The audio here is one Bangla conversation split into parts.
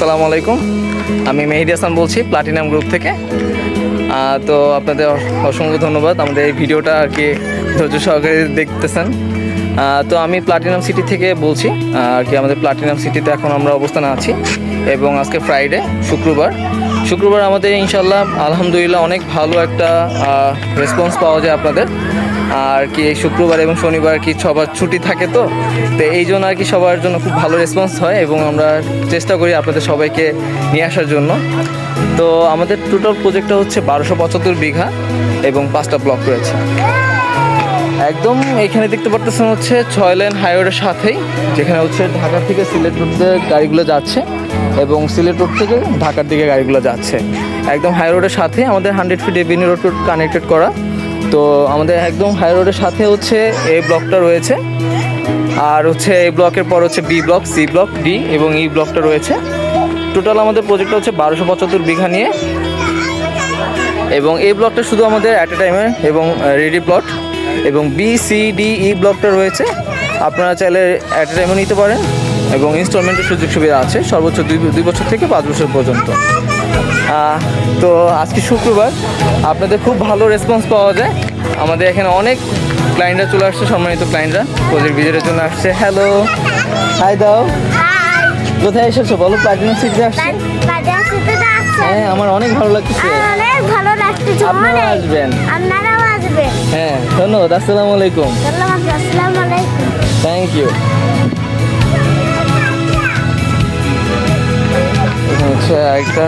আসসালামু আলাইকুম। আমি মেহেদি হাসান বলছি প্লাটিনাম গ্রুপ থেকে। তো আপনাদের অসংখ্য ধন্যবাদ আমাদের এই ভিডিওটা আর কি ধৈর্য সহকারে দেখতেছেন। তো আমি প্লাটিনাম সিটি থেকে বলছি, আর কি আমাদের প্লাটিনাম সিটিতে এখন আমরা অবস্থানে আছি। এবং আজকে ফ্রাইডে শুক্রবার। শুক্রবার আমাদের ইনশাল্লাহ আলহামদুলিল্লাহ অনেক ভালো একটা রেসপন্স পাওয়া যায় আপনাদের। আর কি এই শুক্রবার এবং শনিবার কি সবার ছুটি থাকে তো? তো এই জন্য আর কি সবার জন্য খুব ভালো রেসপন্স হয় এবং আমরা চেষ্টা করি আপনাদের সবাইকে নিয়ে আসার জন্য। তো আমাদের টোটাল প্রজেক্টটা হচ্ছে বারোশো পঁচাত্তর বিঘা এবং পাঁচটা ব্লক রয়েছে। একদম এখানে দেখতে পারতেছেন হচ্ছে ছয় লেন হাইওয়ের সাথেই, যেখানে হচ্ছে ঢাকা থেকে সিলেট রোডে গাড়িগুলো যাচ্ছে এবং সিলেট রোড থেকে ঢাকার দিকে গাড়িগুলো যাচ্ছে। একদম হাই রোডের সাথে আমাদের hundred feet avenue road connected করা। তো আমাদের একদম হাই রোডের সাথে হচ্ছে এই ব্লকটা রয়েছে। আর হচ্ছে এই ব্লকের পর হচ্ছে B block C block D এবং ই ব্লকটা রয়েছে। টোটাল আমাদের প্রজেক্টটা হচ্ছে বারোশো পঁচাত্তর বিঘা নিয়ে। এবং এই ব্লকটা শুধু আমাদের অ্যাট এ টাইমে এবং রেডি প্লট এবং বি সি ডি ই ব্লকটা রয়েছে। আপনারা চাইলে অ্যাট এ টাইমও নিতে পারেন এবং ইনস্টলমেন্টের সুযোগ সুবিধা আছে সর্বোচ্চ দুই দুই বছর থেকে পাঁচ বছর পর্যন্ত। তো আজকে শুক্রবার। আপনাদের খুব ভালো রেসপন্স পাওয়া যায়। আমাদের এখানে অনেক ক্লায়েন্টরা চলে আসছে সম্মানিত ক্লায়েন্টরা প্রজেক্ট ভিজিটের জন্য আসছে। হ্যালো হাই দাও। কোথায় এসেছ? বলো প্লাটিনাম সিটিতে আসছে? হ্যাঁ আমার অনেক ভালো লাগতেছে। আর অনেক ভালো লাগতেছে আপনারা আসবেন। আপনারাও আসবেন। হ্যাঁ ধন্যবাদ। আসসালামু আলাইকুম। ধন্যবাদ আসসালামু আলাইকুম। থ্যাংক ইউ হচ্ছে একটা।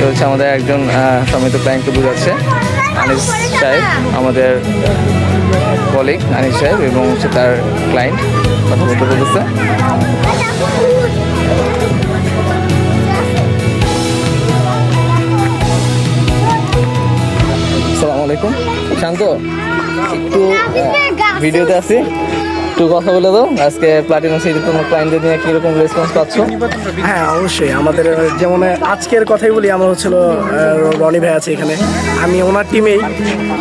হচ্ছে আমাদের একজন আহ, সম্মিলিত ব্যাংককে বোঝাচ্ছে আনিস সাহেব আমাদের কলিগ আনিস সাহেব এবং হচ্ছে তার ক্লায়েন্ট কথা বলতে বলতেছে। আসসালামু আলাইকুম। শান্ত একটু ভিডিওতে আছি। একটু কথা বলে দাও আজকে প্লাটিনাম সিটি তোমার ক্লায়েন্টদের নিয়ে কীরকম রেসপন্স পাচ্ছ? হ্যাঁ অবশ্যই। আমাদের যেমন আজকের কথাই বলি আমার হচ্ছিল রনি ভাই আছে এখানে। আমি ওনার টিমেই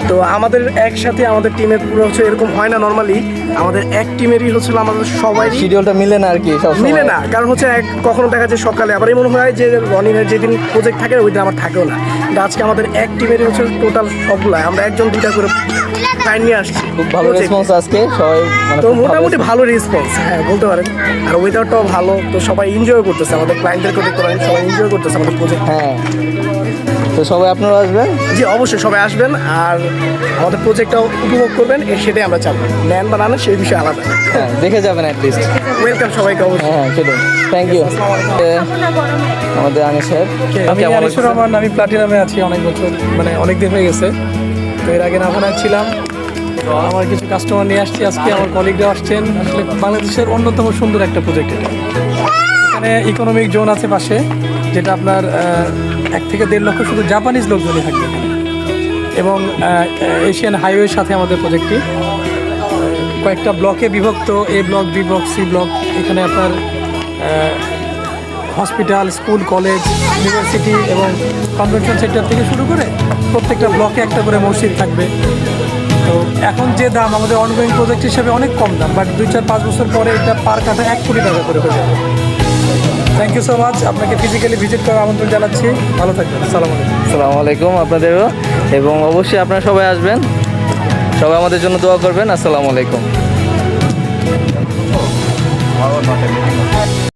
তো আমাদের একসাথে আমাদের টিমের পুরো হচ্ছে এরকম হয় না নর্মালি আমাদের এক টিমেরই হচ্ছিল আমাদের সবাই। শিডিউলটা মিলে না আর কি সব মিলে না। কারণ হচ্ছে এক কখনো দেখা যায় সকালে। আবার এমন হয় যে রনি ভাই যেদিন প্রজেক্ট থাকে ওই দিন আমার থাকেও না। আজকে আমাদের এক টিমেরই হচ্ছে টোটাল সবগুলো আমরা একজন দুটা করে টাইম নিয়ে আসছি। খুব ভালো রেসপন্স আজকে। সবাই মানে মোটামুটি ভালো রেসপন্স হ্যাঁ বলতে পারেন। আর ওয়েদারটাও ভালো তো সবাই এনজয় করতেছে আমাদের ক্লায়েন্টদেরকে দেখতে পারেন সবাই এনজয় করতেছে আমাদের প্রজেক্ট হ্যাঁ। তো সবাই আপনারা আসবেন? জি অবশ্যই সবাই আসবেন আর আমাদের প্রজেক্টটাও উপভোগ করবেন এ সেটাই আমরা চাবো। ম্যান বানানো সেই বিষয়ে আলাদা। হ্যাঁ দেখে যাবেন অ্যাটলিস্ট ওয়েলকাম সবাইকে অবশ্যই। হ্যাঁ সেটাই। থ্যাংক ইউ আমাদের আনিস সাহেব। আমি আনিসুর? রহমান আমি প্লাটিনামে আছি অনেক বছর মানে অনেক দিন হয়ে গেছে। তো এর আগে নাফানায় ছিলাম। আমার কিছু কাস্টমার নিয়ে আসছি, আজকে আমার কলিগরা আসছেন। আসলে বাংলাদেশের অন্যতম সুন্দর একটা প্রজেক্ট এটা। এখানে ইকোনমিক জোন আছে পাশে, যেটা আপনার এক থেকে দেড় লক্ষ শুধু জাপানিজ লোকজনই থাকবে এবং এশিয়ান হাইওয়ের সাথে আমাদের প্রজেক্টটি কয়েকটা ব্লকে বিভক্ত A block B block C block এখানে আপনার হসপিটাল স্কুল কলেজ ইউনিভার্সিটি এবং কনভেনশন সেন্টার থেকে শুরু করে প্রত্যেকটা ব্লকে একটা করে মসজিদ থাকবে। তো এখন যে দাম আমাদের অনগোয়িং প্রজেক্ট হিসেবে অনেক কম দাম বাট দুই চার পাঁচ বছর পরে এটা পার কাঠা এক কোটি টাকা করে হয়ে যাবে। থ্যাংক ইউ সো মাচ আপনাকে ফিজিক্যালি ভিজিট করার আমন্ত্রণ জানাচ্ছি। ভালো থাকবেন, আসসালামু আলাইকুম। আসসালামু আলাইকুম আপনাদেরও, এবং অবশ্যই আপনারা সবাই আসবেন। সবাই আমাদের জন্য দোয়া করবেন, আসসালামু আলাইকুম।